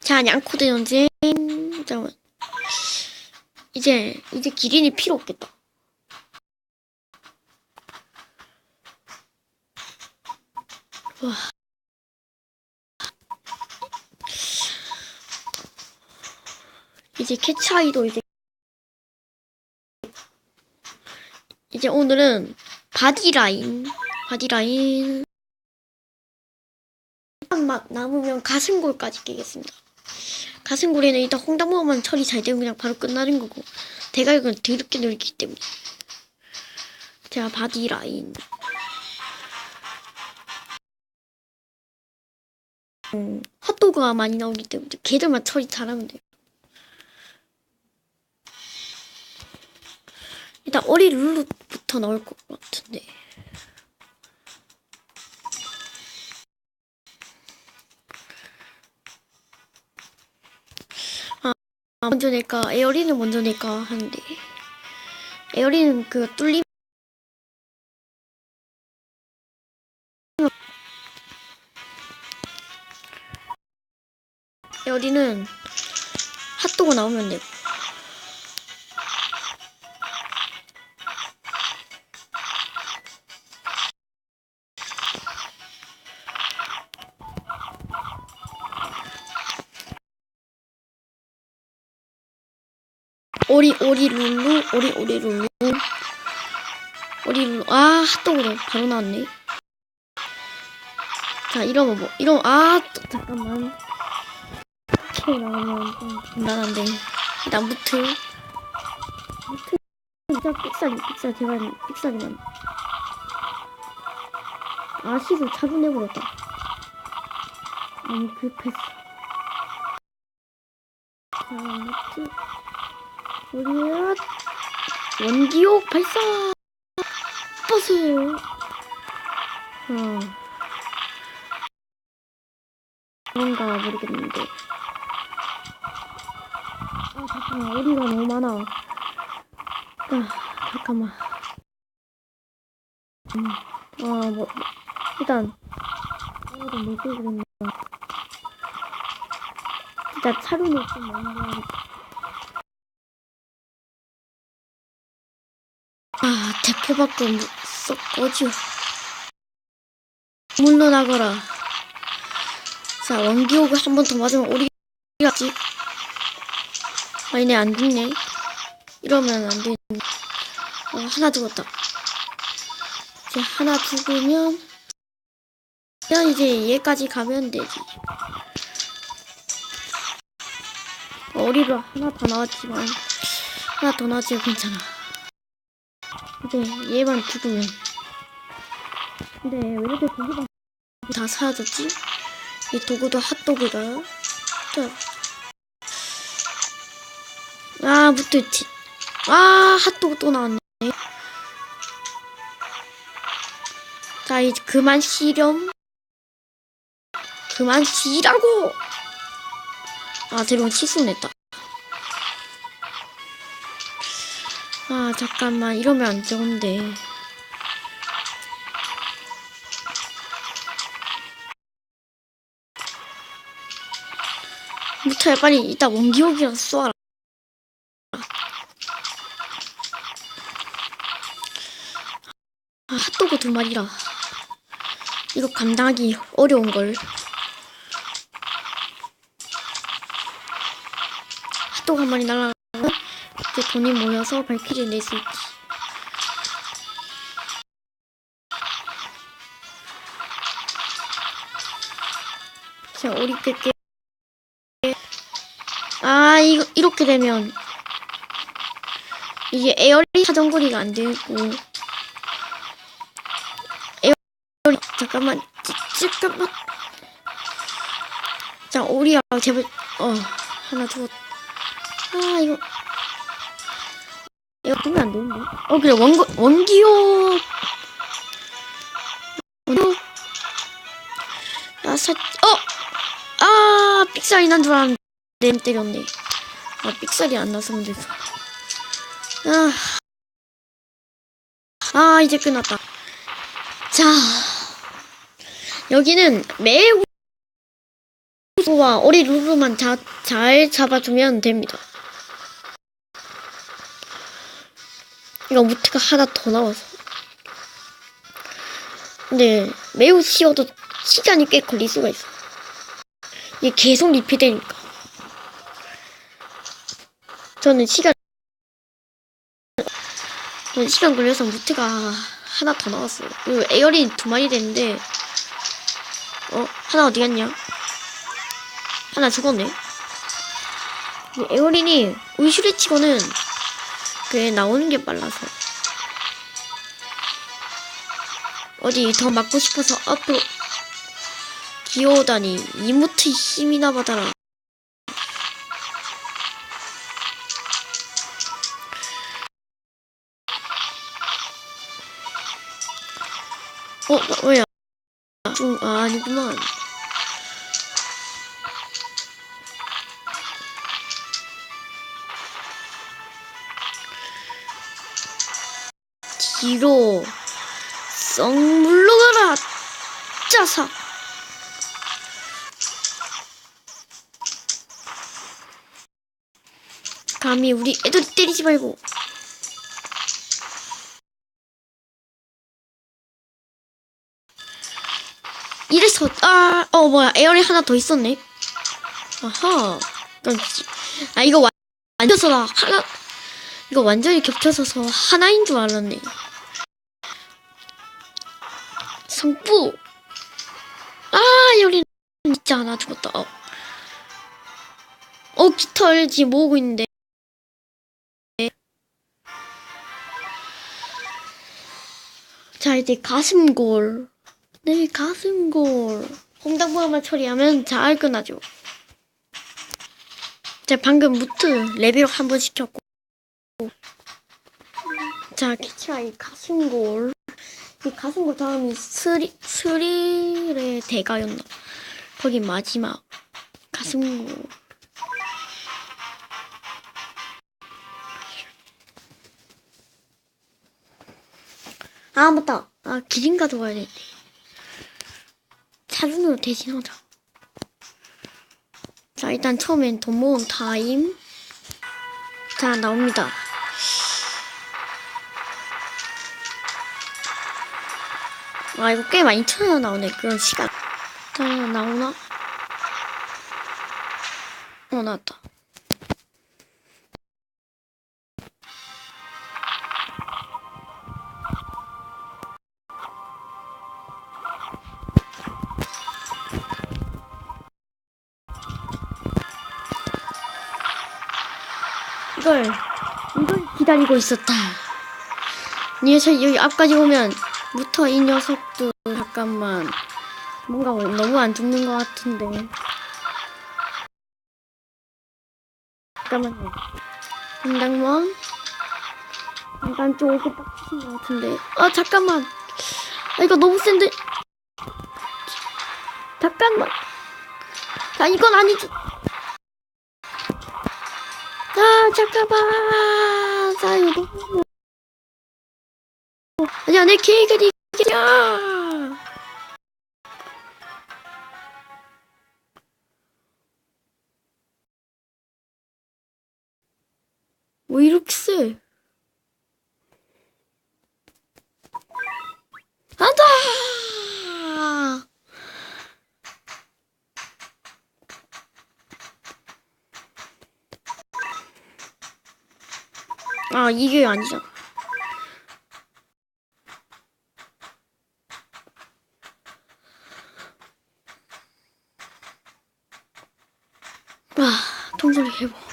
자, 양코드 연진. 잠깐만. 이제, 이제 기린이 필요 없겠다. 와. 이제 캐치아이도 이제 이제 오늘은 바디라인 바디라인 막 남으면 가슴골까지 끼겠습니다. 가슴골에는 일단 홍당무만 처리 잘 되면 그냥 바로 끝나는 거고 대가육은 더럽게 넓기 때문에 자 바디 라인 음, 핫도그가 많이 나오기 때문에 걔들만 처리 잘하면 돼요. 일단 어리 룰루부터 나올 것 같은데. 먼저 낼까? 에어리는 먼저 낼까 하는데. 에어리는 그 뚫림. 에어리는 핫도그 나오면 되고. 오리 오리 룰루? 오리 오리 룰루? 오리 룰루. 아 핫도그로 바로 나왔네. 자 이러면 뭐 이러면 아 또, 잠깐만. 이렇게 나오면 좀 간단한데. 일단 무트. 무트. 진짜 삑사리 삑사리 제발 삑사리만. 아 시즈 차분해버렸다. 너무 급했어. 자 무트 우리야 원기옥 발사! 버스 어 뭔가 모르겠는데. 아 잠깐만 어디가 너무 많아. 아 잠깐만. 음, 아뭐 뭐, 일단 아무도 못 들겠네 진짜 차로는 좀 많은 거 아, 대포밖에 못 써, 꺼지요. 물러나거라. 자, 원기옥을 한 번 더 맞으면 우리 같지? 아, 얘네 안 죽네. 이러면 안 되네. 어, 하나 죽었다. 이제 하나 죽으면, 그냥 이제 얘까지 가면 되지. 어리로 하나 더 나왔지만, 하나 더 나왔지만 괜찮아. 근데 얘만 죽으면. 근데 왜 이렇게 도구가 다 사라졌지? 이 도구도 핫도그다. 자. 아 무트치 아 핫도그 또 나왔네. 자 이제 그만 쉬렴. 그만 쉬라고! 아 대롱 치수 냈다 아 잠깐만. 이러면 안 좋은데. 무타야 빨리 이따 원기옥이랑 쏘아라. 아 핫도그 두 마리라. 이거 감당하기 어려운걸. 핫도그 한 마리 날아 가 이제 돈이 모여서 발키리 낼 수 있지. 자, 우리 끄게. 아, 이거, 이렇게 되면. 이게 에어리 사정거리가 안 되고. 에어리, 잠깐만. 찌- 잠깐만. 자, 오리야, 제발, 어, 하나 죽었. 아, 이거. 이거 보면 안 되는데? 어, 그래, 원고, 원기호. 원기호. 아, 사, 어! 아, 삑살이 난 줄 알았는데, 램 때렸네. 아, 삑살이 안 나서 돼서. 아. 아, 이제 끝났다. 자. 여기는 매우 루루와 오리 루루만 자, 잘 잡아주면 됩니다. 이거 무트가 하나 더 나와서. 근데 매우 쉬워도 시간이 꽤 걸릴 수가 있어. 이게 계속 리필되니까. 저는 시간 저는 시간 걸려서 무트가 하나 더 나왔어요. 그리고 에어린 두 마리 됐는데 어 하나 어디 갔냐? 하나 죽었네. 이 에어린이 울슈리 치고는 그 나오는 게 빨라서 어디 더 맞고 싶어서 앞으로 기어오다니 이모트 힘이나 받아라. 어, 뭐, 뭐야? 중, 아, 아니구만. 뒤로 썩 물러가라 짜사. 감히 우리 애들 때리지 말고. 이래서 아 어 뭐야. 에어리 하나 더 있었네. 아하. 아 이거 완- 완전서 나 하나 이거 완전히 겹쳐져서 하나인 줄 알았네 성부. 아 에어리 진짜 하나 죽었다. 어, 어 깃털 지금 모으고 있는데. 자 이제 가슴골. 네 가슴골. 홍당무만 처리하면 잘 끝나죠. 제가 방금 무트 레벨 한번 시켰고. 자 키치아 이 가슴골 이 가슴골 다음이 스리 스릴의 대가였나? 거기 마지막 가슴골 아 맞다. 아 기린 가져가야 되는데. 차준으로 대신하자. 자 일단 처음엔 돈 모음 타임. 자 나옵니다 아 이거 꽤 많이 쳐져 나오네 그런 시간 자 나오나? 어 나왔다 이걸 이걸 기다리고 있었다. 이 녀석 여기 앞까지 오면 부터 이 녀석도 잠깐만. 뭔가 너무 안 죽는 것 같은데. 잠깐만요. 한당만 약간 좀 오게 빡치신 것 같은데. 아 잠깐만. 아 이거 너무 센데. 잠깐만. 아 이건 아니지. 아 잠깐만. 자 이거 너무 아니야 내 계획은 이게야. 왜 이렇게 세? 안다! 아 이게 아니잖아 table.